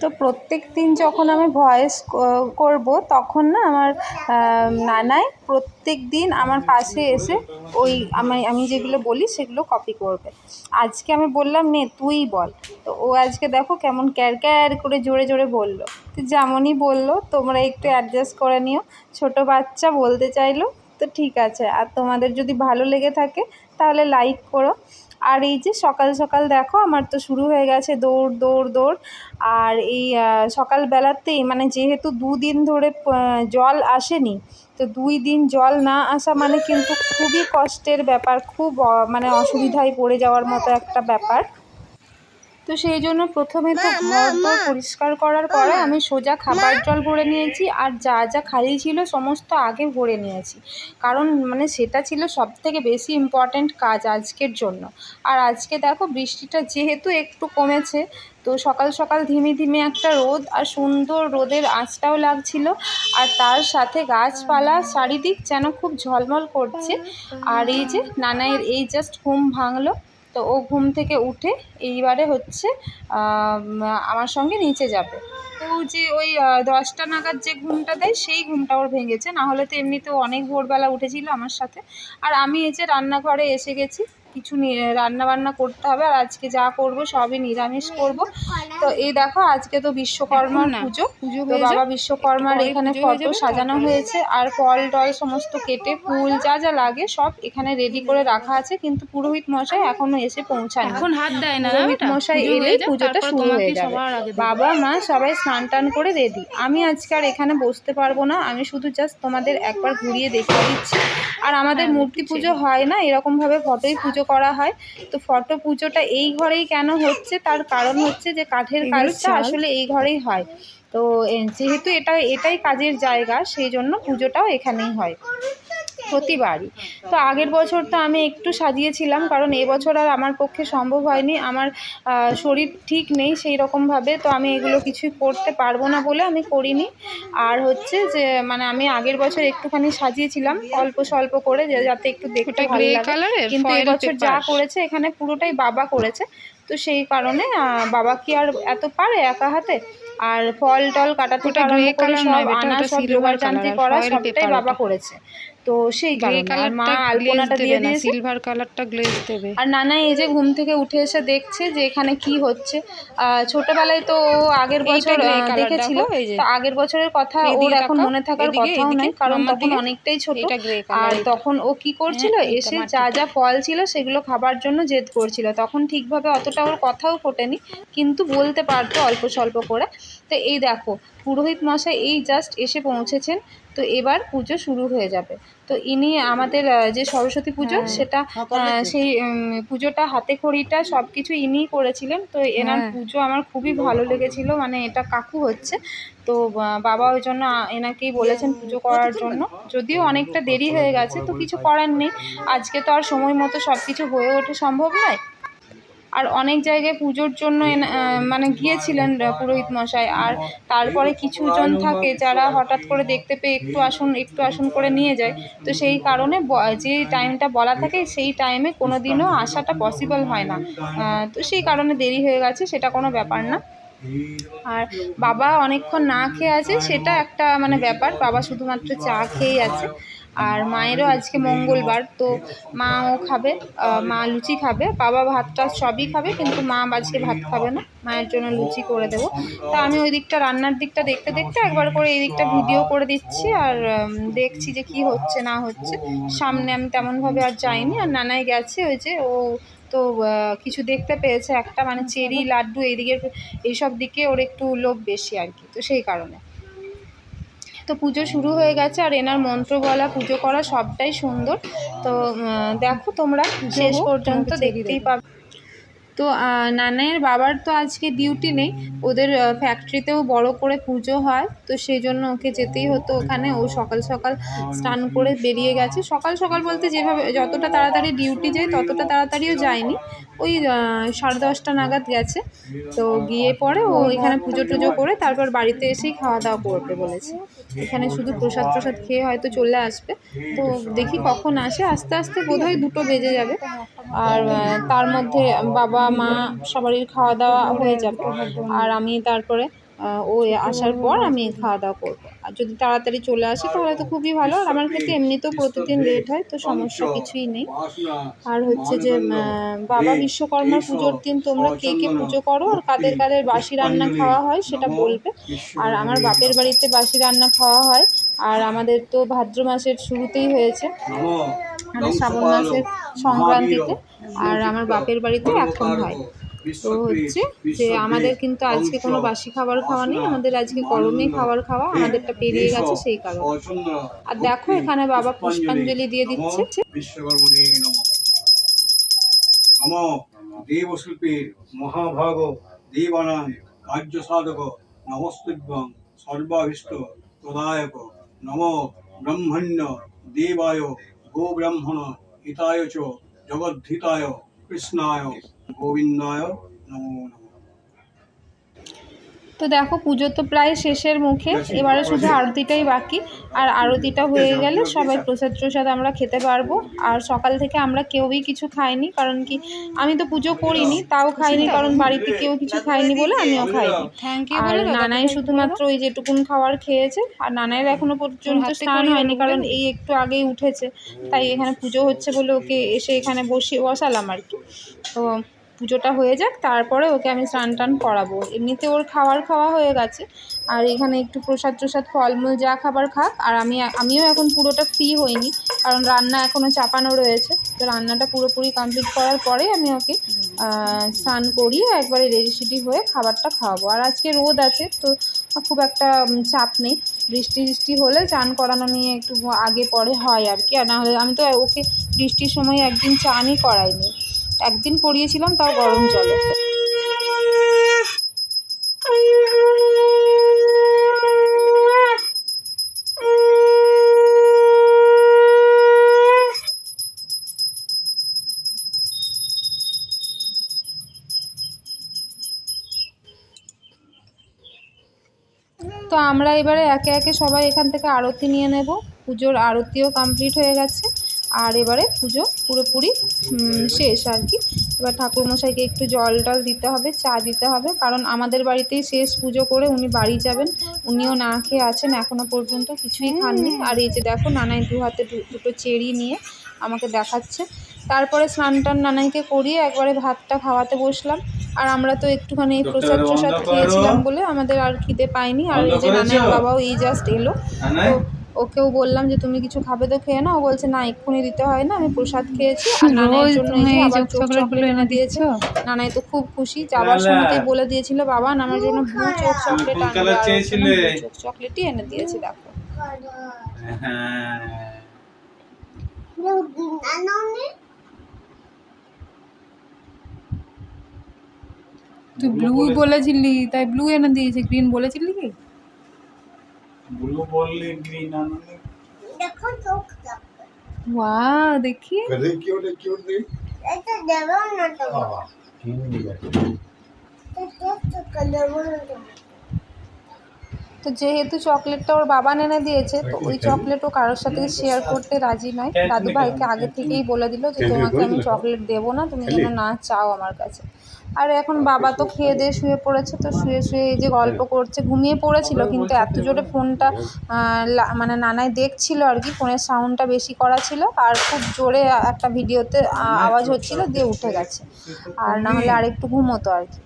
তো প্রত্যেক দিন যখন আমি ভয়েস করব, তখন না আমার নানাই প্রত্যেক দিন আমার পাশে এসে ওই আমি আমি যেগুলো বলি সেগুলো কপি করবে। আজকে আমি বললাম, নে, তুই বল। তো ও আজকে দেখো কেমন ক্যার ক্যার করে জোরে জোরে বলল। তো যেমনই বলল, তোমরা একটু অ্যাডজাস্ট করে নিও। ছোট বাচ্চা বলতে চাইলো, তো ঠিক আছে। আর তোমাদের যদি ভালো লেগে থাকে তাহলে লাইক করো। আর এই যে সকাল সকাল দেখো, আমার তো শুরু হয়ে গেছে দৌড় দৌড় দৌড়। আর এই সকালবেলাতেই মানে যেহেতু দুদিন ধরে জল আসেনি, তো দুই দিন জল না আসা মানে কিন্তু খুবই কষ্টের ব্যাপার, খুব মানে অসুবিধায় পড়ে যাওয়ার মতো একটা ব্যাপার। তো সেই জন্য প্রথমে তো ঘর দর পরিষ্কার করার পরে আমি সোজা খাবার জল ভরে নিয়েছি আর যা যা খালি ছিল সমস্ত আগে ভরে নিয়েছি। কারণ মানে সেটা ছিল সব থেকে বেশি ইম্পর্ট্যান্ট কাজ আজকের জন্য। আর আজকে দেখো বৃষ্টিটা যেহেতু একটু কমেছে তো সকাল সকাল ধিমে ধিমে একটা রোদ আর সুন্দর রোদের আঁচটাও লাগছিল। আর তার সাথে গাছপালা চারিদিক যেন খুব ঝলমল করছে। আর এই যে নানাইয়ের এই জাস্ট ঘুম ভাঙলো। তো ও ঘুম থেকে উঠে এইবারে হচ্ছে আমার সঙ্গে নিচে যাবে। তো যে ওই দশটা নাগাদ যে ঘুমটা দেয়, সেই ঘুমটা ওর ভেঙেছে। না হলে তো এমনিতেও অনেক ভোরবেলা উঠেছিল আমার সাথে। আর আমি এই যে রান্নাঘরে এসে গেছি কিছু রান্না বান্না করতে হবে আর আজকে যা করব সবই নিরামিষ করব। তো এই দেখো আজকে তো বিশ্বকর্মার পুজো। তো বাবা বিশ্বকর্মার এখানে ফটো সাজানো হয়েছে আর ফল টল সমস্ত কেটে ফুল যা যা লাগে সব এখানে রেডি করে রাখা আছে। কিন্তু পুরোহিত মশাই এখনও এসে পৌঁছায়নি। এখন হাত দেয় না পুরোহিত মশাই এলে পুজোটা শুরু হয়ে যাবে। বাবা মা সবাই স্নান টান করে রেডি আমি আজকে আর এখানে বসতে পারব না আমি শুধু জাস্ট তোমাদের একবার ঘুরিয়ে দেখিয়ে দিচ্ছি। আর আমাদের মূর্তি পুজো হয় না এরকমভাবে ফটোই পুজো করা হয়। তো ফটো পুজোটা এই ঘরেই কেন হচ্ছে? তার কারণ হচ্ছে যে কাঠের কাজটা আসলে এই ঘরেই হয়। তো যেহেতু এটা এটাই কাজের জায়গা সেই জন্য পুজোটাও এখানেই হয়। প্রতিবারই। তো আগের বছর তো আমি একটু সাজিয়েছিলাম কারণ এবছর আর আমার পক্ষে সম্ভব হয়নি। আমার শরীর ঠিক নেই সেই রকমভাবে তো আমি এগুলো কিছুই করতে পারব না বলে আমি করিনি। আর হচ্ছে যে মানে আমি আগের বছর একটুখানি সাজিয়েছিলাম অল্প স্বল্প করে যে যাতে একটু দেখতে ভালো লাগে। কিন্তু এবছর যা করেছে এখানে পুরোটাই বাবা করেছে। তো সেই কারণে বাবা কি আর এত পারে একা হাতে? আর ফল টল কাটা থেকে আরম্ভ করে সব আনা সব জোগাড় করা সবটাই বাবা করেছে। তো সেই কারণে। মা আলপনাটা দিয়ে দিয়েছে। সিলভার কালারটা গ্লেজ দেবে। আর নানা এই যে ঘুম থেকে উঠে এসে দেখছে যে এখানে কি হচ্ছে। ছোটবেলায় তো আগের বছর দেখেছিল আগের বছরের কথা ওর এখন মনে থাকার কথাও নাই কারণ তখন অনেকটাই ছোট। আর তখন ও কি করছিল হ্যাঁ, এসে যা যা ফল ছিল সেগুলো খাবার জন্য জেদ করছিল। তখন ঠিকভাবে অতটা ওর কথাও ফোটেনি কিন্তু বলতে পারতো অল্প স্বল্প করে। তো এই দেখো পুরোহিত মশাই এই জাস্ট এসে পৌঁছেছেন। তো এবার পুজো শুরু হয়ে যাবে। তো ইনি আমাদের যে সরস্বতী পুজো হ্যাঁ। সেটা সেই পুজোটা হাতে খড়িটা সব কিছু ইনিই করেছিলেন। তো এনার হ্যাঁ। পুজো আমার খুবই ভালো লেগেছিল মানে এটা কাকু হচ্ছে। তো বাবা ওই জন্য এনাকেই বলেছেন পুজো করার জন্য। যদিও অনেকটা দেরি হয়ে গেছে তো কিছু করার নেই। আজকে তো আর সময় মতো সব কিছু হয়ে ওঠা সম্ভব নয়। আর অনেক জায়গায় পুজোর জন্য মানে গিয়েছিলেন পুরোহিত মশাই। আর তারপরে কিছুজন থাকে যারা হঠাৎ করে দেখতে পেয়ে একটু আসুন একটু আসুন করে নিয়ে যায়। তো সেই কারণে যে টাইমটা বলা থাকে সেই টাইমে কোনো দিনও আসাটা পসিবল হয় না। তো সেই কারণে দেরি হয়ে গেছে, সেটা কোনো ব্যাপার না। আর বাবা অনেকক্ষণ না খেয়ে আছে, সেটা একটা মানে ব্যাপার। বাবা শুধুমাত্র চা খেয়েই আছে। আর মায়েরও আজকে মঙ্গলবার, তো মাও খাবে মা লুচি খাবে, বাবা ভাতটা সবই খাবে, কিন্তু মা আজকে ভাত খাবে না। মায়ের জন্য লুচি করে দেবো। তা আমি ওই দিকটা, রান্নার দিকটা দেখতে দেখতে একবার করে এই দিকটা ভিডিও করে দিচ্ছি, আর দেখছি যে কি হচ্ছে, না হচ্ছে। সামনে আমি তেমনভাবে আর যাইনি, আর নানাই গেছে, ওই যে ও তো কিছু দেখতে পেয়েছে। একটা মানে চেরি লাড্ডু এইদিকের এইসব দিকে ওর একটু লোভ বেশি আর কি তো সেই কারণে। তো পুজো শুরু হয়ে গেছে আর এনার মন্ত্র বলা পুজো করা সবটাই সুন্দর। তো দেখো তোমরা শেষ পর্যন্ত দেখতেই পাবে। তো নানাইয়ের বাবার তো আজকে ডিউটি নেই। ওদের ফ্যাক্টরিতেও বড় করে পুজো হয়। তো সেই জন্য ওকে যেতেই হতো ওখানে। ও সকাল সকাল স্নান করে বেরিয়ে গেছে। সকাল সকাল বলতে যেভাবে, যতটা তাড়াতাড়ি ডিউটি যায়, ততটা তাড়াতাড়িও যায়নি। ওই সাড়ে দশটা নাগাদ গেছে। তো গিয়ে পরে ও এখানে পুজো টুজো করে তারপর বাড়িতে এসেই খাওয়া দাওয়া করবে বলেছে। এখানে শুধু প্রসাদ প্রসাদ খেয়ে হয়তো চলে আসবে। তো দেখি কখন আসে। আস্তে আস্তে বোধহয় দুটো বেজে যাবে। আর তার মধ্যে বাবা, মা সবারই খাওয়া দাওয়া হয়ে যাবে। আর আমি তারপরে ও আসার পর আমি খাওয়া দাওয়া করব। আর যদি তাড়াতাড়ি চলে আসে তাহলে তো খুবই ভালো। আর আমার ক্ষেত্রে এমনিতেও প্রতিদিন লেট হয় তো সমস্যা কিছুই নেই। আর হচ্ছে যে বাবা বিশ্বকর্মার পুজোর দিন তোমরা কে কে পুজো করো? আর কাদের কাদের বাসি রান্না খাওয়া হয় সেটা বলবে। আর আমার বাপের বাড়িতে বাসি রান্না খাওয়া হয়। আর আমাদের তো ভাদ্র মাসের শুরুতেই হয়েছে। মানে শ্রাবণ মাসের সংক্রান্তিতে। আর আমার বাপের বাড়িতে এখন হয়। তো হচ্ছে যে আমাদের কিন্তু আজকে কোনো বাসি খাবার খাওয়া নেই আমাদের আজকে গরমে খাবার খাওয়া আমাদেরটা পেরিয়ে গেছে সেই কারণে। আর দেখো এখানে বাবা পুষ্পাঞ্জলি দিয়ে দিচ্ছে। দেবশিল্পীর মহাভাগ দেবানাং কার্য সাধক নমস্তুভ্যং সর্বাভীষ্ট প্রদায়ক নম ব্রহ্মণ্য দেবায় গোব্রাহ্মণ হিতায় চ জগদ্ধিতায়। কৃষ্ণায় গোবিন্দায় নমো নমঃ। তো দেখো পুজো তো প্রায় শেষের মুখে এবারে শুধু আরতিটাই বাকি আর আরতিটা হয়ে গেলে সবাই প্রসাদ প্রসাদ আমরা খেতে পারব। আর সকাল থেকে আমরা কেউই কিছু খাইনি কারণ কি আমি তো পুজো করিনি তাও খাইনি কারণ বাড়িতে কেউ কিছু খাইনি বলে আমিও খাইনি। থ্যাংক ইউ আর নানাই শুধুমাত্র ওই যেটুকুন খাবার খেয়েছে আর নানাইয়ের এখনও পর্যন্ত স্নান হয়নি কারণ এই একটু আগেই উঠেছে তাই এখানে পুজো হচ্ছে বলে ওকে এসে এখানে বসিয়ে বসালাম আর কি। তো পুজোটা হয়ে যাক, তারপরে ওকে আমি স্নান টান করাবো। এমনিতে ওর খাবার খাওয়া হয়ে গেছে, আর এখানে একটু প্রসাদ ট্রসাদ, ফলমূল যা খাবার খাক, আর আমি আমিও এখন পুরোটা ফ্রি হইনি, কারণ রান্না এখনও চাপানো রয়েছে। তো রান্নাটা পুরোপুরি কমপ্লিট করার পরে আমি ওকে স্নান করিয়ে একবারে সেডি হয়ে খাবারটা খাওয়াবো। আর আজকে রোদ আছে, তো খুব একটা চাপ নেই। বৃষ্টি বৃষ্টি হলে চান করানো নিয়ে একটু আগে পরে হয় আর কি, আর না হলে আমি তো ওকে বৃষ্টির সময় একদিন চানই করাইনি। একদিন করিয়েছিলাম তাও গরম জলে। তো আমরা এবারে একে একে সবাই এখান থেকে আরতি নিয়ে নেব। পুজোর আরতিও কমপ্লিট হয়ে গেছে। আর এবারে পুজো পুরোপুরি শেষ আর কি। এবার ঠাকুরমশাইকে একটু জল টল দিতে হবে চা দিতে হবে কারণ আমাদের বাড়িতেই শেষ পুজো করে উনি বাড়ি যাবেন। উনিও না খেয়ে আছেন এখনও পর্যন্ত কিছুই খাননি। আর এই যে দেখো নানাই দু হাতে দু- দুটো চেরি নিয়ে আমাকে দেখাচ্ছে। তারপরে স্নান টান নানাইকে করিয়ে একবারে ভাতটা খাওয়াতে বসলাম। আর আমরা তো একটুখানি এই প্রসাদ প্রসাদ খেয়েছিলাম বলে আমাদের আর খিদে পাইনি আর এই যে নানাইয়ের বাবাও এই জাস্ট এলো। তো ওকেও বললাম যে তুমি কিছু খাবে তো খেয়ে নাও। ও বলছে না এক্ষুনি দিতে হয় না আমি প্রসাদ খেয়েছি আর জন্য এই যে আবার চকলেট এনে দিয়েছে। নানাই তো খুব খুশি। যাবার সময়তেই বলে দিয়েছিল বাবা আমার জন্য ব্লু চোখ চকলেট আনবে। চোখ চকলেটই এনে দিয়েছে দেখো। তুই ব্লু বলেছিলি তাই ব্লু এনে দিয়েছে গ্রিন বলেছিলি কি? ব্লু বললি গ্রিন আনন্দ দেখো চোখটা ওয়া দেখি কদে কিউ দে কিউ দে এটা দেবো না তো বাবা হিন্দি এটা দেবো না তো তো যেহেতু চকলেটটা ওর বাবা নেনে দিয়েছে তো ওই চকলেট ও কারোর সাথে শেয়ার করতে রাজি নয়। দাদু ভাইকে আগে থেকেই বলে দিল যে তোমাকে আমি চকলেট দেবো না তুমি যেন না চাও আমার কাছে। আর এখন বাবা তো খেয়ে দিয়ে শুয়ে পড়েছে তো শুয়ে শুয়ে এই যে গল্প করছে ঘুমিয়ে পড়েছিল কিন্তু এত জোরে ফোনটা মানে নানায় দেখছিল আর কি ফোনের সাউন্ডটা বেশি করা ছিল আর খুব জোরে একটা ভিডিওতে আওয়াজ হচ্ছিল দিয়ে উঠে গেছে। আর না হলে আর একটু ঘুমোতো আর কি।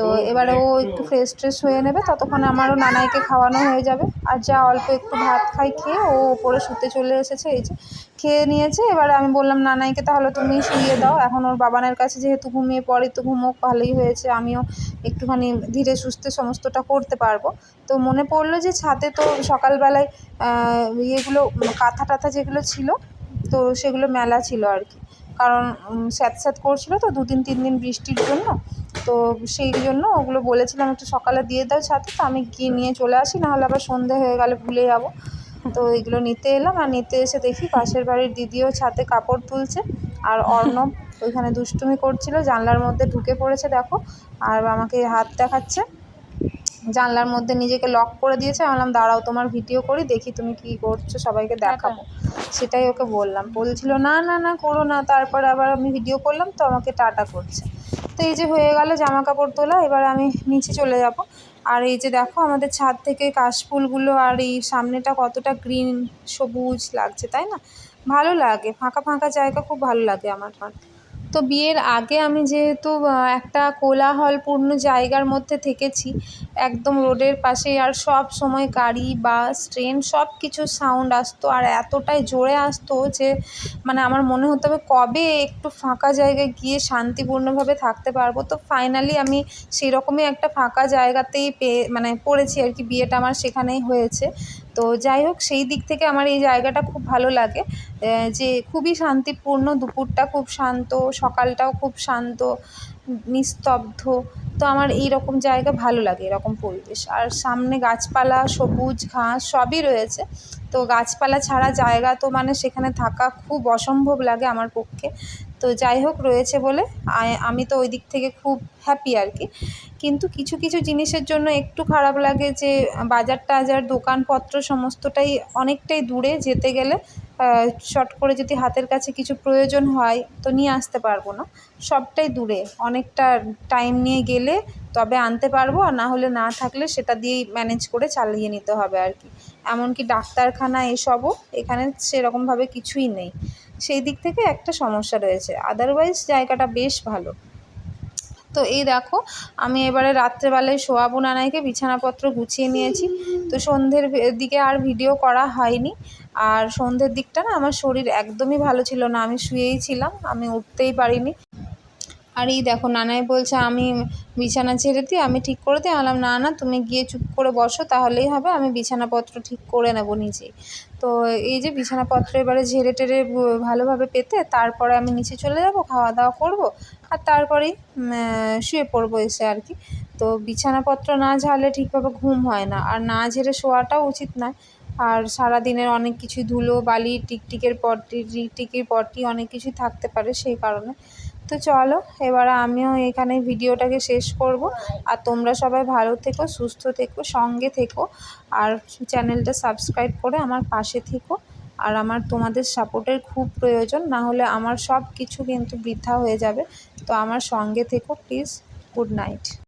তো এবারে ও একটু ফ্রেশ ট্রেশ হয়ে নেবে, ততক্ষণে আমারও নানাইকে খাওয়ানো হয়ে যাবে। আর যা অল্প একটু ভাত খাই, খেয়ে ও ওপরে শুতে চলে এসেছে, এই যে খেয়ে নিয়েছে। এবারে আমি বললাম, নানাইকে তাহলে তুমি শুইয়ে দাও, এখন ওর বাবানের কাছে যেহেতু ঘুমিয়ে পড়ে, তো ঘুমোক, ভালোই হয়েছে, আমিও একটুখানি ধীরে সুস্থে সমস্তটা করতে পারব। তো মনে পড়ল যে ছাদে তো সকালবেলায় ইয়েগুলো কাঁথা টাথা যেগুলো ছিল, তো সেগুলো মেলা ছিল আর কি। কারণ উম, স্যাঁত স্যাঁত করছিল তো দু দিন তিন দিন বৃষ্টির জন্য। তো সেই জন্য ওগুলো বলেছিলাম একটু সকালে দিয়ে দাও ছাদে তো আমি গিয়ে নিয়ে চলে আসি নাহলে আবার সন্ধে হয়ে গেলে ভুলে যাব। তো এগুলো নিতে এলাম আর নিতে এসে দেখি পাশের বাড়ির দিদিও ছাতে কাপড় তুলছে আর অর্ণব ওইখানে দুষ্টুমি করছিল জানলার মধ্যে ঢুকে পড়েছে দেখো আর আমাকে হাত দেখাচ্ছে। জানলার মধ্যে নিজেকে লক করে দিয়েছে আমি বললাম দাঁড়াও তোমার ভিডিও করি দেখি তুমি কী করছ সবাইকে দেখাবো। সেটাই ওকে বললাম। বলছিল, না না না, করো না। তারপর আবার আমি ভিডিও করলাম, তো আমাকে টাটা করছে। তো এই যে হয়ে গেল জামা কাপড় তোলা, এবার আমি নিচে চলে যাব। আর এই যে দেখো, আমাদের ছাদ থেকে কাশফুলগুলো আর এই সামনেটা কতটা গ্রিন সবুজ লাগছে, তাই না? ভালো লাগে, ফাঁকা ফাঁকা জায়গা খুব ভালো লাগে আমার। তো বিয়ের আগে আমি যেহেতু একটা কোলাহলপূর্ণ জায়গার মধ্যে থেকেছি, একদম রোডের পাশে আর সব সময় গাড়ি, বাস, ট্রেন সব কিছু সাউন্ড আসতো, আর এতটাই জোরে আসতো যে মানে আমার মনে হতো আমি কবে একটু ফাঁকা জায়গায় গিয়ে শান্তিপূর্ণভাবে থাকতে পারব। তো ফাইনালি আমি সেরকমই একটা ফাঁকা জায়গাতেই পেয়ে মানে পড়েছি আর কি, বিয়েটা আমার সেখানেই হয়েছে। তো যাই হোক, সেই দিক থেকে আমার এই জায়গাটা খুব ভালো লাগে যে খুবই শান্তিপূর্ণ দুপুরটা খুব শান্ত, সকালটাও খুব শান্ত, নিস্তব্ধ। তো আমার এই রকম জায়গা ভালো লাগে, এরকম পরিবেশ। আর সামনে গাছপালা, সবুজ ঘাস সবই রয়েছে। তো গাছপালা ছাড়া জায়গা তো মানে সেখানে থাকা খুব অসম্ভব লাগে আমার পক্ষে। তো যাই হোক, রয়েছে বলে আমি তো ওই দিক থেকে খুব হ্যাপি আর কি। কিন্তু কিছু কিছু জিনিসের জন্য একটু খারাপ লাগে যে বাজার টাজার দোকানপত্র সমস্তটাই অনেকটাই দূরে যেতে গেলে শর্ট করে যদি হাতের কাছে কিছু প্রয়োজন হয় তো নিয়ে আসতে পারব না। সবটাই দূরে। অনেকটা টাইম নিয়ে গেলে তবে আনতে পারব আর না হলে না থাকলে সেটা দিয়েই ম্যানেজ করে চালিয়ে নিতে হবে আর কি। এমনকি ডাক্তারখানা এসবও এখানে সেরকমভাবে কিছুই নেই। সেই দিক থেকে একটা সমস্যা রয়েছে। আদারওয়াইজ জায়গাটা বেশ ভালো। তো এই দেখো, আমি এবারে রাত্রেবেলায় শোয়াবো নানাইকে বিছানাপত্র গুছিয়ে নিয়েছি। তো সন্ধ্যের দিকে আর ভিডিও করা হয়নি। আর সন্ধ্যের দিকটা না আমার শরীর একদমই ভালো ছিল না, আমি শুয়েই ছিলাম, আমি উঠতেই পারিনি। আর এই দেখো, নানাই বলছে, আমি বিছানা ছেড়ে দিই, আমি ঠিক করে দিই? আমি না না, তুমি গিয়ে চুপ করে বসো, তাহলেই হবে, আমি বিছানাপত্র ঠিক করে নেব নিজেই তো এই যে বিছানাপত্র এবারে ঝেড়ে ব- ভালোভাবে পেতে, তারপরে আমি নিচে চলে যাব, খাওয়া দাওয়া করব, আর তারপরেই শুয়ে পড়ব এসে আর কি। তো বিছানাপত্র না ঝাড়লে ঠিকভাবে ঘুম হয় না, আর না ঝেড়ে শোয়াটাও উচিত নয়। আর সারা দিনের অনেক কিছুই ধুলো, বালি, টিকটিকের পটি, টিকটিকির পটি অনেক কিছুই থাকতে পারে সেই কারণে। তো চলো, এবারে আমিও এখানে ভিডিওটাকে শেষ করব। আর তোমরা সবাই ভালো থেকো, সুস্থ থেকো, সঙ্গে থেকো। আর চ্যানেলটা সাবস্ক্রাইব করে আমার পাশে থেকো। আর আমার তোমাদের সাপোর্টের খুব প্রয়োজন, না হলে আমার সব কিছু কিন্তু বৃথা হয়ে যাবে। তো আমার সঙ্গে থেকো, প্লিজ। Good night.